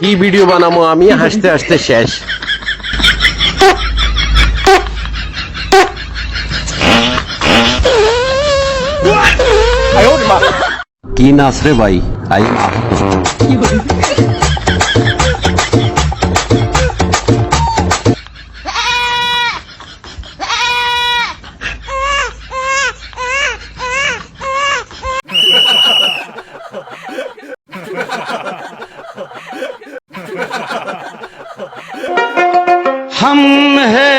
কি ভিডিও বানাবো আমি হাসতে হাসতে শেষ। কি নাচ রে ভাই? हम है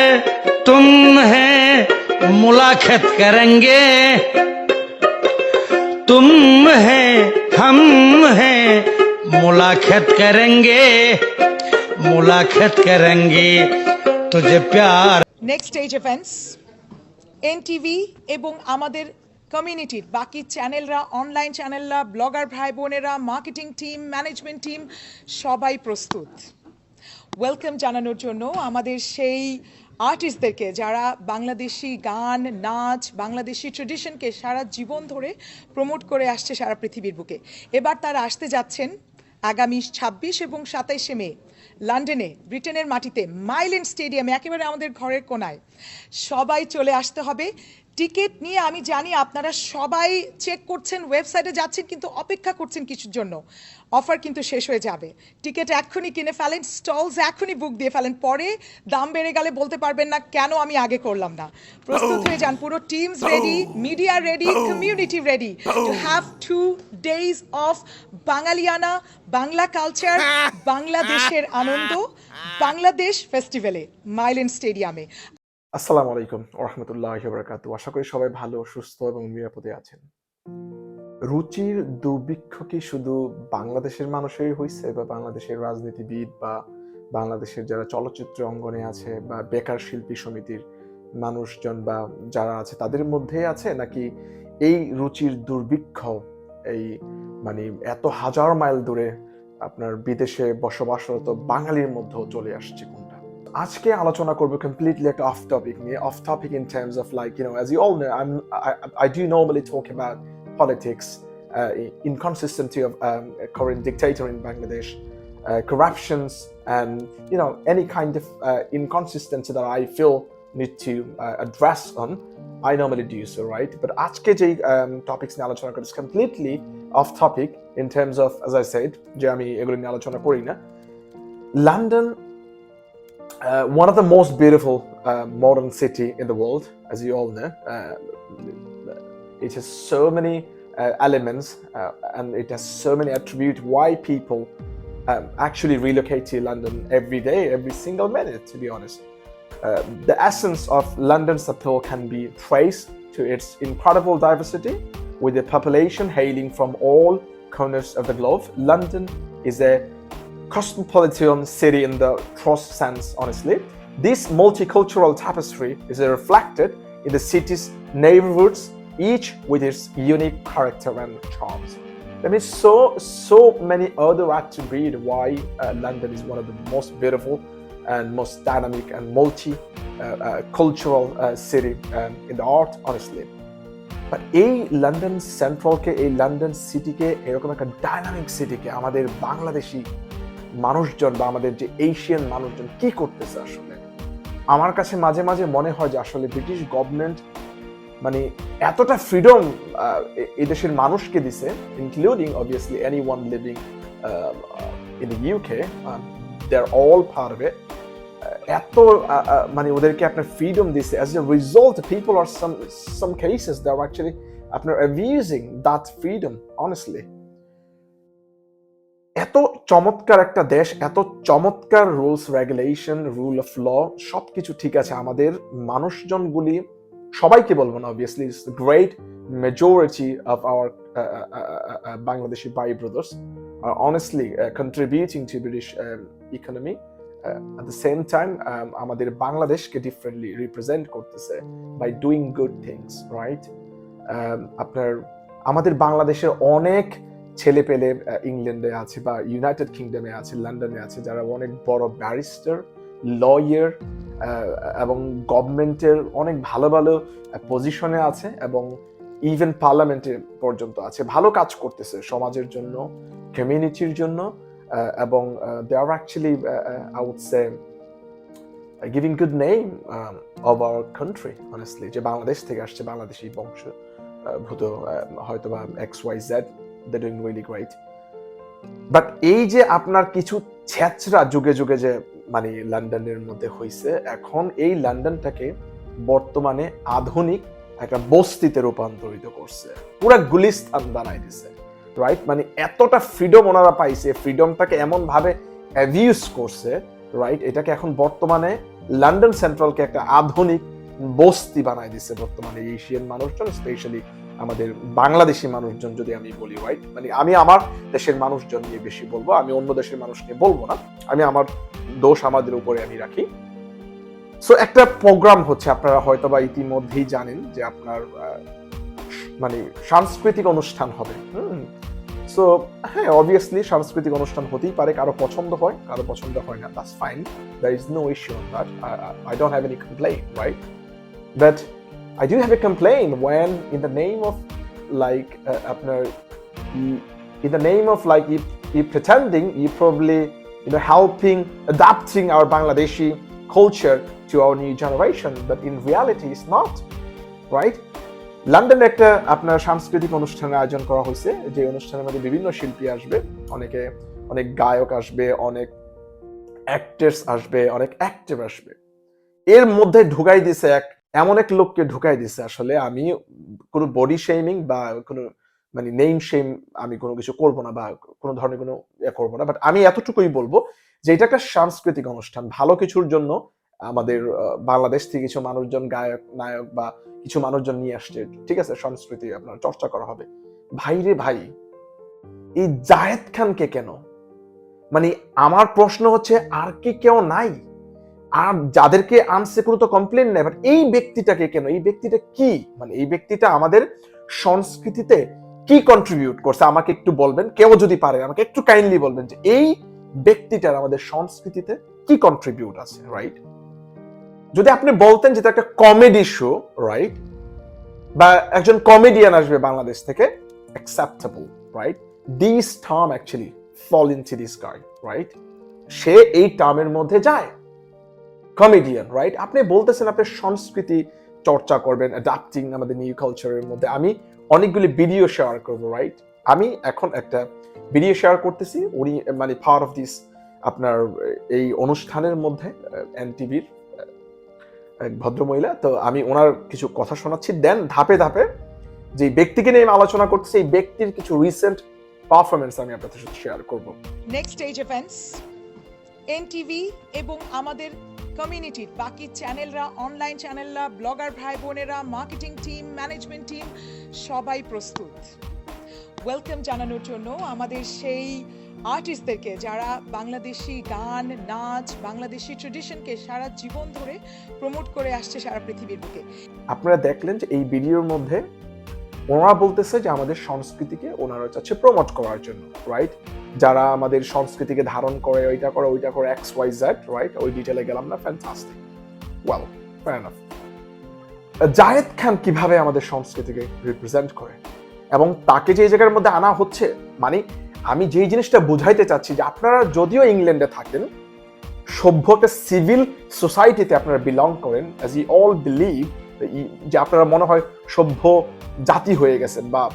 तुम है मुलाकात करेंगे तुम है हम है मुलाकात करेंगे मुलाकात करेंगे तुझे प्यार নেক্সট স্টেজ ইভেন্টস এনটিভি এবং আমাদের কমিউনিটির বাকি চ্যানেলরা অনলাইন চ্যানেলরা ব্লগার ভাই বোনেরা মার্কেটিং টিম ম্যানেজমেন্ট টিম সবাই প্রস্তুত ওয়েলকাম জানানোর জন্য আমাদের সেই আর্টিস্টদেরকে যারা বাংলাদেশি গান, নাচ, বাংলাদেশি ট্রেডিশনকে সারা জীবন ধরে প্রমোট করে আসছে সারা পৃথিবীর বুকে। এবার তারা আসতে যাচ্ছেন আগামী ছাব্বিশ এবং সাতাইশে মে লন্ডনে, ব্রিটেনের মাটিতে, মাইলেন স্টেডিয়ামে, একেবারে আমাদের ঘরের কোনায়। সবাই চলে আসতে হবে। টিকিট নিয়ে আমি জানি আপনারা সবাই চেক করছেন, ওয়েবসাইটে যাচ্ছেন, কিন্তু অপেক্ষা করছেন কিছুর জন্য। অফার কিন্তু শেষ হয়ে যাবে। টিকিট এক্ষুনি কিনে ফেলেন, স্টলস এখনই বুক দিয়ে ফেলেন। পরে দাম বেড়ে গেলে বলতে পারবেন না, কেন আমি আগে করলাম না। প্রস্তুত হয়ে যান, পুরো teams ready, media ready community ready to have two days of বাঙালিয়ানা, Bangla culture বাংলাদেশের আনন্দ, বাংলাদেশ ফেস্টিভ্যালে মাইলেন স্টেডিয়ামে আসসালামু আলাইকুম ওরহামতুল্লাহ বরকাতু আশা করি সবাই ভালো, সুস্থ এবং নিরাপদে আছেন। রুচির দুর্ভিক্ষ কি শুধু বাংলাদেশের মানুষেরই হয়েছে বা বাংলাদেশের রাজনীতিবিদ বা বাংলাদেশের যারা চলচ্চিত্র অঙ্গনে আছে বা বেকার শিল্পী সমিতির মানুষজন বা যারা আছে, তাদের মধ্যে আছে নাকি এই রুচির দুর্ভিক্ষ, এই মানে এত হাজার মাইল দূরে আপনার বিদেশে বসবাসরত বাঙালির মধ্যেও চলে আসছে কোনটা আজকে আলোচনা করবো কমপ্লিটলি একটা অফ টপিক নিয়ে off topic in terms of like you know as you all know I I do normally talk about politics, uh, inconsistency of um, a current dictator in Bangladesh, uh, corruptions, and you know any kind of uh, inconsistency that I feel need to uh, address on. I normally do so, right? But আজকে যে um, topics নিয়ে আলোচনা করি is completely off topic in terms of, as I said, যে আমি এগুলো নিয়ে আলোচনা করি না. London uh, one of the most beautiful uh, modern city in the world, as you all know. Uh, it has so many uh, elements uh, and it has so many attributes why people um, actually relocate to London every day, every single minute, to be honest. Uh, the essence of London's appeal can be traced to its incredible diversity, with the population hailing from all corners of the globe. London is a cosmopolitan city in the truest sense, honestly. This multicultural tapestry is reflected in the city's neighborhoods, each with its unique character and charms. There is so so many other attributes why uh, London is one of the most beautiful and most dynamic and multi uh, uh, cultural uh, city um, in the art, honestly. But এই London সেন্ট্রালকে এই London সিটিকে এরকম একটা dynamic সিটিকে আমাদের বাংলাদেশি মানুষজন বা আমাদের যে Asian মানুষজন কি করতেছে আসলে? আমার কাছে মাঝে মাঝে মনে হয় যে আসলে ব্রিটিশ গভর্নমেন্ট মানে এতটা ফ্রিডম এই দেশের মানুষকে দিছে including obviously any one living in UK they are all part of এত মানে ওদেরকে আপনার ফ্রিডম দিছে as a result people are some some cases they are actually আপনার অ্যাবিউজিং দ্যাট ফ্রিডম অনেস্টলি এত চমৎকার একটা দেশ এত চমৎকার rules regulation rule of law সবকিছু ঠিক আছে আমাদের মানুষজনগুলি সবাইকে বলব না obviously it's great majority of our Bangladeshi by brothers to British um, economy. Uh, at the same time, um, আমাদের বাংলাদেশকে ডিফারেন্টলি রিপ্রেজেন্ট করতেছে by doing good things right আপনার আমাদের বাংলাদেশের অনেক ছেলে পেলে ইংল্যান্ডে আছে বা ইউনাইটেড কিংডমে আছে, লন্ডনে আছে, যারা অনেক বড় ব্যারিস্টার, লয়ার এবং গভর্নমেন্টের অনেক ভালো ভালো পজিশনে আছে এবং ইভেন পার্লামেন্টে পর্যন্ত আছে। ভালো কাজ করতেছে সমাজের জন্য কমিউনিটির জন্য এবং they are actually I say giving good name of our country honestly যে বাংলাদেশ থেকে আসছে, বাংলাদেশি বংশ ভূত হয়তো বা X Y Z they doing really great but এই যে আপনার কিছু ছেচরা যুগে যুগে যে মানে লন্ডনের মধ্যে হয়েছে এখন এই লন্ডনটাকে বর্তমানে আধুনিক একটা বস্তিতে রূপান্তরিত করছে। পুরা গুলিস্তান বানাই দিছে রাইট মানে এতটা ফ্রিডম ওনারা পাইছে ফ্রিডমটাকে এমন ভাবে অ্যাভিউজ করছে রাইট এটাকে এখন বর্তমানে লন্ডন সেন্ট্রালকে একটা আধুনিক বস্তি বানাই দিছে বর্তমানে এশিয়ান মানুষজন স্পেশালি আমাদের বাংলাদেশি মানুষজন যদি আমি বলি রাইট মানে আমি আমার দেশের মানুষজন নিয়ে বেশি বলব, আমি অন্য দেশের মানুষ নিয়ে বলব না। আমি আমার দোষ আমাদের উপরে আমি রাখি। সো একটা প্রোগ্রাম হচ্ছে, আপনারা হয়তো বা ইতিমধ্যেই জানেন যে আপনার মানে সাংস্কৃতিক অনুষ্ঠান হবে। সো হ্যাঁ অবভিয়াসলি সাংস্কৃতিক অনুষ্ঠান হতেই পারে, কারও পছন্দ হয়, কারও পছন্দ হয় না that's fine there is no issue on that I don't have any complain right but I do have a complaint when, in the name of like uh, আপনার in the name of like you, you pretending you probably you know helping adapting our Bangladeshi culture to our new generation, but in reality it's not, right? লন্ডনে একটা আপনার সাংস্কৃতিক অনুষ্ঠানের আয়োজন করা হয়েছে যে অনুষ্ঠানের মধ্যে বিভিন্ন শিল্পী আসবে অনেকে অনেক গায়ক আসবে অনেক অ্যাক্টার্স আসবে অনেক অ্যাক্টিভ আসবে এর মধ্যে ঢুকাই দিছে এক এমন এক লোককে ঢুকাই দিছে আসলে, আমি কোনো বডি শেমিং বা কোনো মানে নেম শেম আমি কোনো কিছু করব না বা কোনো ধরনের কোনো ইয়ে করব না বাট আমি এতটুকুই বলব যে এটা একটা সাংস্কৃতিক অনুষ্ঠান। ভালো কিছুর জন্য আমাদের বাংলাদেশ থেকে কিছু মানুষজন গায়ক, নায়ক বা কিছু মানুষজন নিয়ে আসছে, ঠিক আছে? সংস্কৃতি আপনার চর্চা করা হবে। ভাই রে ভাই, এই জায়েদ খানকে কেন? মানে আমার প্রশ্ন হচ্ছে, আর কি কেউ নাই? যাদেরকে আনছে কোনো তো কমপ্লেন নেই বাট এই ব্যক্তিটাকে কেন? এই ব্যক্তিটা কি? মানে এই ব্যক্তিটা আমাদের সংস্কৃতিতে কি কন্ট্রিবিউট করছে? আমাকে একটু বলবেন, কেউ যদি পারে, আমাকে একটু কাইন্ডলি বলবেন যে এই ব্যক্তিটার আমাদের সংস্কৃতিতে কি কন্ট্রিবিউট আছে রাইট যদি আপনি বলতেন যে একটা কমেডি শো রাইট বা একজন কমেডিয়ান আসবে বাংলাদেশ থেকে acceptable right this term actually fall in to this guy right সে এই টার্মের মধ্যে যায়। কমেডিয়ান রাইট আপনি বলতেছেন আপনি সংস্কৃতি চর্চা করবেন অ্যাডাপ্টিং আমাদের নিউ কালচারের মধ্যে। আমি অনেকগুলি ভিডিও শেয়ার করব রাইট আমি এখন একটা ভিডিও শেয়ার করতেছি, উনি মানে পাওয়ার অফ দিস আপনার এই অনুষ্ঠানের মধ্যে এন টিভির এক ভদ্রমহিলা। তো আমি ওনার কিছু কথা শোনাচ্ছি দেন ধাপে ধাপে যে ব্যক্তিকে নিয়ে আমি আলোচনা করতেছি, এই ব্যক্তির কিছু রিসেন্ট পারফরমেন্স আমি আপনাদের সাথে শেয়ার করব। নেক্সট স্টেজ ইভেন্টস এনটিভি এবং আমাদের কমিউনিটির বাকি চ্যানেলরা অনলাইন চ্যানেলরা ব্লগার ভাই বোনেরা মার্কেটিং টিম ম্যানেজমেন্ট টিম সবাই প্রস্তুত। ওয়েলকাম জানানোর জন্য আমাদের সেই আর্টিস্টদেরকে যারা বাংলাদেশি গান, নাচ, বাংলাদেশি ট্রেডিশনকে সারা জীবন ধরে প্রমোট করে আসছে সারা পৃথিবীর বুকে। আপনারা দেখলেন যে এই ভিডিওর মধ্যে ওনারা বলতেছে যে আমাদের সংস্কৃতিকে ওনারা চাচ্ছে প্রমোট করার জন্য রাইট যারা আমাদের সংস্কৃতিকে ধারণ করে, ওইটা করে ওইটা করে এক্স ওয়াই জেড রাইট ওই ডিটেলে গেলাম না ফ্যান্টাস্টিক ওয়েল জায়েদ খান কীভাবে আমাদের সংস্কৃতিকে রিপ্রেজেন্ট করে? এবং তাকে যে জায়গার মধ্যে আনা হচ্ছে মানে আমি যেই জিনিসটা বুঝাইতে চাচ্ছি যে আপনারা যদিও ইংল্যান্ডে থাকেন সভ্য একটা সিভিল সোসাইটিতে আপনারা বিলং করেন অ্যাজ ই অল বিলিভ যে আপনারা মনে হয় সভ্য জাতি হয়ে গেছেন বা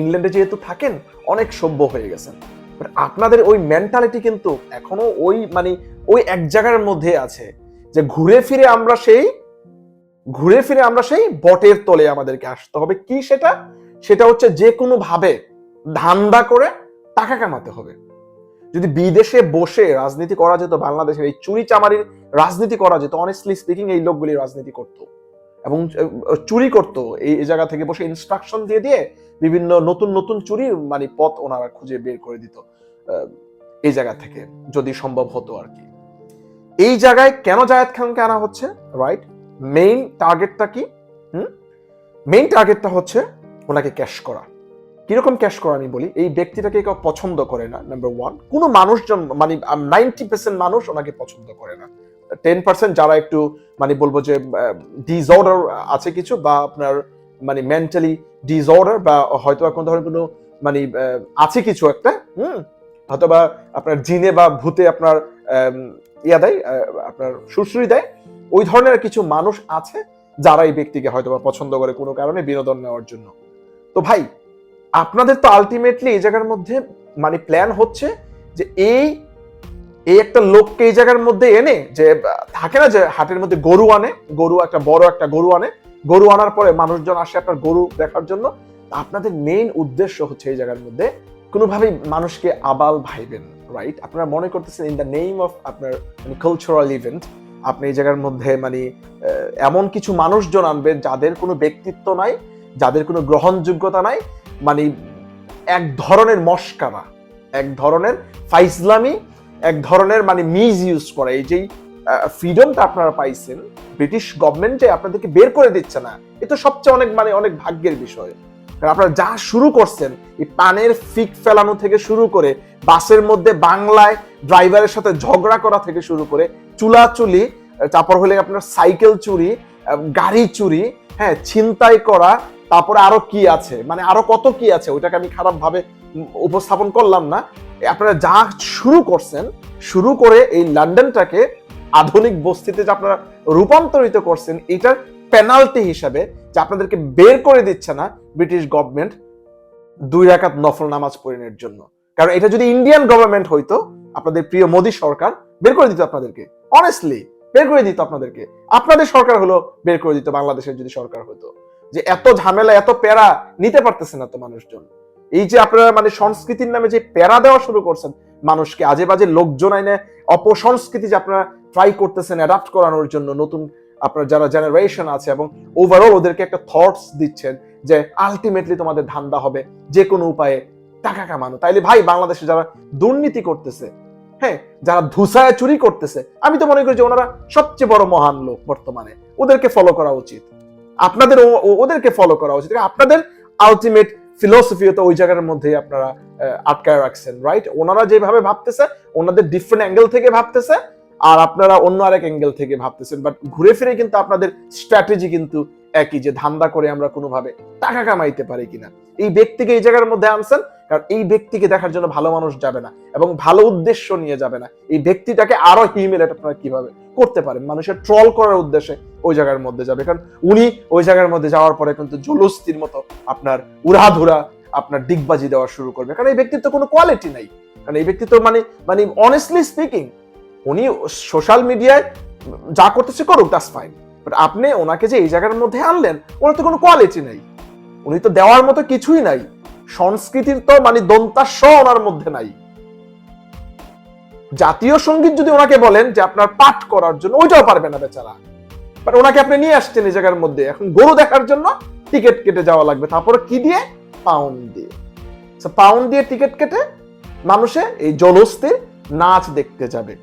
ইংল্যান্ডে যেহেতু থাকেন, অনেক সভ্য হয়ে গেছেন। বাট আপনাদের ওই মেন্টালিটি কিন্তু এখনও ওই মানে ওই এক জায়গার মধ্যে আছে যে ঘুরে ফিরে আমরা সেই, ঘুরে ফিরে আমরা সেই বটের তলে আমাদেরকে আসতে হবে। কি সেটা? সেটা হচ্ছে যে কোনো ভাবে ধান্দা করে টাকা কামাতে হবে। যদি বিদেশে বসে রাজনীতি করা যেত, বাংলাদেশের এই চুরি চামারির রাজনীতি করা যেত অনেস্টলি স্পিকিং এই লোকগুলি রাজনীতি করতো। এবং চুরি করতো। এই জায়গা থেকে বসে ইনস্ট্রাকশন দিয়ে দিয়ে বিভিন্ন নতুন নতুন চুরির মানে পথ ওনারা খুঁজে বের করে দিত এই জায়গা থেকে, যদি সম্ভব হতো আর কি। এই জায়গায় কেন জায়েদ খানকে আনা হচ্ছে? রাইট মেইন টার্গেটটা কি? মেইন টার্গেটটা হচ্ছে ওনাকে ক্যাশ করা। কীরকম ক্যাশ করা আমি বলি? এই ব্যক্তিটাকে কেউ পছন্দ করে না নাম্বার ওয়ান কোনো মানুষজন মানে নাইনটি পার্সেন্ট মানুষ ওনাকে পছন্দ করে না। টেন পার্সেন্ট যারা একটু মানে বলব যে ডিসঅর্ডার আছে কিছু বা আপনার মানে মেন্টালি ডিসঅর্ডার বা হয়তো কোনো ধরনের কোনো মানে আছে কিছু একটা, হুম? হয়তো বা আপনার জিনে বা ভূতে আপনার ইয়া দেয় আপনার সুশ্রী দেয়, ওই ধরনের কিছু মানুষ আছে যারা এই ব্যক্তিকে হয়তো বা পছন্দ করে কোনো কারণে বিনোদন নেওয়ার জন্য। তো ভাই, আপনাদের তো আলটিমেটলি এই জায়গার মধ্যে মানে প্ল্যান হচ্ছে যে এই এই একটা লোককে এই জায়গার মধ্যে এনে যে, থাকে না যে, হাটের মধ্যে গরু আনে, গরু একটা বড় একটা গরু আনে, গরু আনার পরে মানুষজন আসে আপনার গরু দেখার জন্য আপনাদের মেইন উদ্দেশ্য হচ্ছে এই জায়গার মধ্যে কোনোভাবেই মানুষকে আবাল ভাইবেন রাইট আপনারা মনে করতেছেন ইন দ্য নেম অফ আপনার মানে কালচারাল ইভেন্ট আপনি এই জায়গার মধ্যে মানে এমন কিছু মানুষজন আনবেন যাদের কোনো ব্যক্তিত্ব নাই, যাদের কোনো গ্রহণযোগ্যতা নাই মানে এক ধরনের মস্কারা, এক ধরনের ফাইজলামি এক ধরনের মানে মিস ইউজ করা। এই যেই ফ্রিডমটা আপনারা পাইছেন ব্রিটিশ গভর্নমেন্ট আপনাদেরকে বের করে দিচ্ছে না। এটা সবচেয়ে অনেক মানে অনেক ভাগ্যের বিষয়। কারণ আপনারা যা শুরু করছেন, এই পানের ফিক ফেলানো থেকে শুরু করে, বাসের মধ্যে বাংলায় ড্রাইভারের সাথে ঝগড়া করা থেকে শুরু করে চুলাচুলি তারপর হলে আপনার সাইকেল চুরি গাড়ি চুরি হ্যাঁ ছিনতাই করা, তারপরে আরও কি আছে? মানে আরও কত কি আছে? ওইটাকে আমি খারাপ ভাবে উপস্থাপন করলাম না। আপনারা যা শুরু করছেন, শুরু করে এই লন্ডনটাকে আধুনিক বস্তিতে যে আপনারা রূপান্তরিত করছেন, এটার পেনাল্টি হিসাবে যে আপনাদেরকে বের করে দিচ্ছে না ব্রিটিশ গভর্নমেন্ট দুই রাকাত নফল নামাজ পড়িনের জন্য। কারণ এটা যদি ইন্ডিয়ান গভর্নমেন্ট হইতো, আপনাদের প্রিয় মোদী সরকার বের করে দিত আপনাদেরকে। অনেস্টলি বের করে দিত আপনাদেরকে। আপনাদের সরকার হলো বের করে দিত, বাংলাদেশের যদি সরকার হতো। যে এত ঝামেলা, এত প্যারা নিতে পারতেছে না তো মানুষজন। এই যে আপনারা মানে সংস্কৃতির নামে যে প্যারা দেওয়া শুরু করছেন, মানুষকে আজে বাজে লোকজন আইনে অপসংস্কৃতি যে আপনারা ট্রাই করতেছেন অ্যাডাপ্ট করানোর জন্য নতুন আপনার যারা জেনারেশন আছে এবং ওভারঅল ওদেরকে একটা থটস দিচ্ছেন যে আলটিমেটলি তোমাদের ধান্দা হবে যে কোনো উপায়ে টাকা কামানো। তাইলে ভাই, বাংলাদেশে যারা দুর্নীতি করতেছে হ্যাঁ যারা ধুসায় চুরি করতেছে, আমি তো মনে করি যে ওনারা সবচেয়ে বড় মহান লোক বর্তমানে। ওদেরকে ফলো করা উচিত। আপনাদের ওদেরকে ফলো করা উচিত। আপনাদের আলটিমেট ফিলোসফি তো ওই জায়গার মধ্যে আপনারা আটকায় রাখছেন রাইট ওনারা যেভাবে ভাবতেছে, ওনাদের ডিফারেন্ট অ্যাঙ্গেল থেকে ভাবতেছে, আর আপনারা অন্য আরেক অ্যাঙ্গেল থেকে ভাবতেছেন। বাট ঘুরে ফিরে কিন্তু আপনাদের স্ট্র্যাটেজি কিন্তু একই, যে ধান্দা করে আমরা কোনোভাবে টাকা কামাইতে পারি কিনা। এই ব্যক্তিকে এই জায়গার মধ্যে আনছেন, কারণ এই ব্যক্তিকে দেখার জন্য ভালো মানুষ যাবে না, এবং ভালো উদ্দেশ্য নিয়ে যাবে না। এই ব্যক্তিটাকে আরও হিউমিলেট আপনারা কীভাবে করতে পারেন। মানুষের ট্রল করার উদ্দেশ্যে ওই জায়গার মধ্যে যাবে। কারণ উনি ওই জায়গার মধ্যে যাওয়ার পরে কিন্তু জলুস্তির মতো আপনার উড়াধুরা, আপনার ডিগবাজি দেওয়া শুরু করবে। কারণ এই ব্যক্তির তো কোনো কোয়ালিটি নাই। কারণ এই ব্যক্তি তো মানে মানে অনেস্টলি স্পিকিং উনি সোশ্যাল মিডিয়ায় যা করতেছে করুক দ্যাটস ফাইন বাট আপনি ওনাকে যে এই জায়গার মধ্যে আনলেন, ওনার তো কোনো কোয়ালিটি নাই। উনি তো দেওয়ার মতো কিছুই নাই। সংস্কৃতির তো মানে দন্তাস্ব ওনার মধ্যে নাই। জাতীয় সংগীত যদি ওনাকে বলেন যে আপনার পাঠ করার জন্য, ওইটাও পারবে না বেচারা। বাট ওনাকে আপনি নিয়ে আসছেন এই জায়গার মধ্যে। এখন গরু দেখার জন্য টিকিট কেটে যাওয়া লাগবে। তারপরে কি দিয়ে? পাউন্ড দিয়ে। পাউন্ড দিয়ে টিকিট কেটে মানুষে এই জলস্তির নাচ দেখতে যাবে।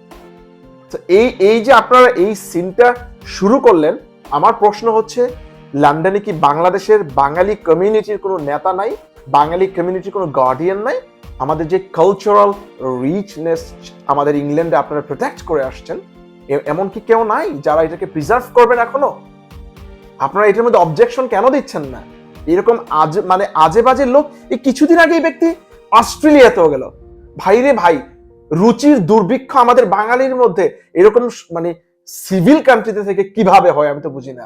এই এই যে আপনারা এই সিনটা শুরু করলেন, আমার প্রশ্ন হচ্ছে, লন্ডনে কি বাংলাদেশের বাঙালি কমিউনিটির কোনো নেতা নাই? বাঙালি কমিউনিটির কোনো গার্ডিয়ান নাই? আমাদের যে কালচারাল রিচনেস আমাদের ইংল্যান্ডে আপনারা প্রোটেক্ট করে আসছেন এমন কি কেউ নাই যারা এটাকে প্রিজার্ভ করবেন এখনও। আপনারা এটার মধ্যে অবজেকশন কেন দিচ্ছেন না? এরকম আজ মানে আজে বাজে লোক, এই কিছুদিন আগে এই ব্যক্তি অস্ট্রেলিয়াতেও গেল। ভাই রে ভাই, রুচির দুর্ভিক্ষ আমাদের বাঙালির মধ্যে এরকম মানে সিভিল কান্ট্রিতে থেকে কীভাবে হয় আমি তো বুঝি না।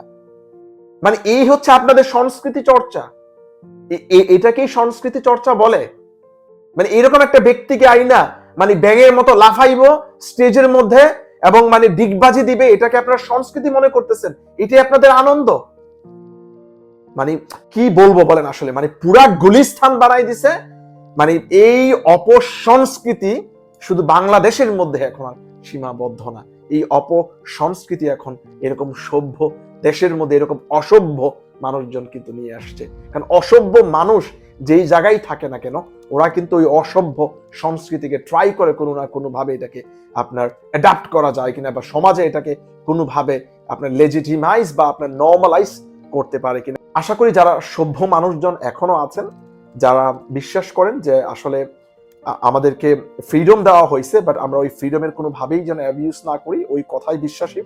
মানে এই হচ্ছে আপনাদের সংস্কৃতি চর্চা। এটাকেই সংস্কৃতি চর্চা বলে। মানে এরকম একটা ব্যক্তিকে আইনা মানে ব্যাঙের মতো লাফাইবো স্টেজের মধ্যে এবং মানে ডিগবাজি দিবে, এটাকে আপনারা সংস্কৃতি মনে করতেছেন, এটাই আপনাদের আনন্দ? মানে কি বলব বলেন আসলে মানে পুরা গুলিস্থান বানাই দিছে মানে এই অপসংস্কৃতি শুধু বাংলাদেশের মধ্যে এখন আর সীমাবদ্ধ না, এই অপসংস্কৃতি এখন এরকম সভ্য দেশের মধ্যে এরকম অসভ্য মানুষজন কিন্তু নিয়ে আসছে। কারণ অসভ্য মানুষ যেই জায়গায় থাকে না কেন ওরা কিন্তু ওই অসভ্য সংস্কৃতিকে ট্রাই করে কোনো না কোনোভাবে এটাকে আপনার অ্যাডাপ্ট করা যায় কিনা বা সমাজে এটাকে কোনোভাবে আপনার লেজিটিমাইজ বা আপনার নর্মালাইজ করতে পারে কিনা। আশা করি যারা সভ্য মানুষজন এখনও আছেন, যারা বিশ্বাস করেন যে আসলে আমাদেরকে ফ্রিডম দেওয়া হয়েছে বাট আমরা ওই ফ্রিডমের কোনোভাবেই যেন অ্যাবিউজ না করি, ওই কথাই বিশ্বাসী।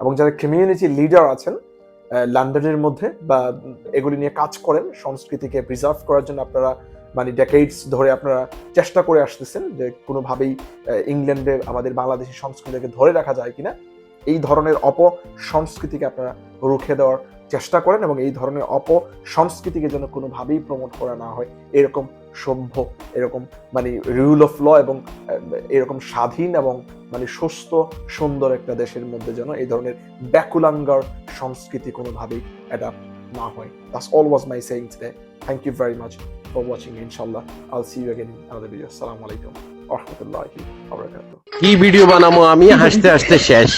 এবং যারা কমিউনিটি লিডার আছেন লন্ডনের মধ্যে বা এগুলি নিয়ে কাজ করেন, সংস্কৃতিকে প্রিজার্ভ করার জন্য আপনারা মানে ডেকেইডস ধরে আপনারা চেষ্টা করে আসতেছেন যে কোনোভাবেই ইংল্যান্ডে আমাদের বাংলাদেশি সংস্কৃতিকে ধরে রাখা যায় কিনা, এই ধরনের অপ সংস্কৃতিকে আপনারা রুখে দেওয়ার চেষ্টা করেন এবং এই ধরনের অপ সংস্কৃতিকে যেন কোনোভাবেই প্রমোট করা না হয়, এরকম সভ্য, এরকম মানে রুল অফ ল এবং এরকম স্বাধীন এবং মানে সুস্থ, সুন্দর একটা দেশের মধ্যে যেন এই ধরনের ব্যাকুলাঙ্গার সংস্কৃতি কোনোভাবেই অ্যাডাপ্ট না হয় That's all was my saying today. Thank you very much for watching. Inshallah, I'll see you again in another video. Assalamu alaikum wa rahmatullahi wa barakatuh. কি ভিডিও বানাবো আমি হাসতে হাসতে শেষ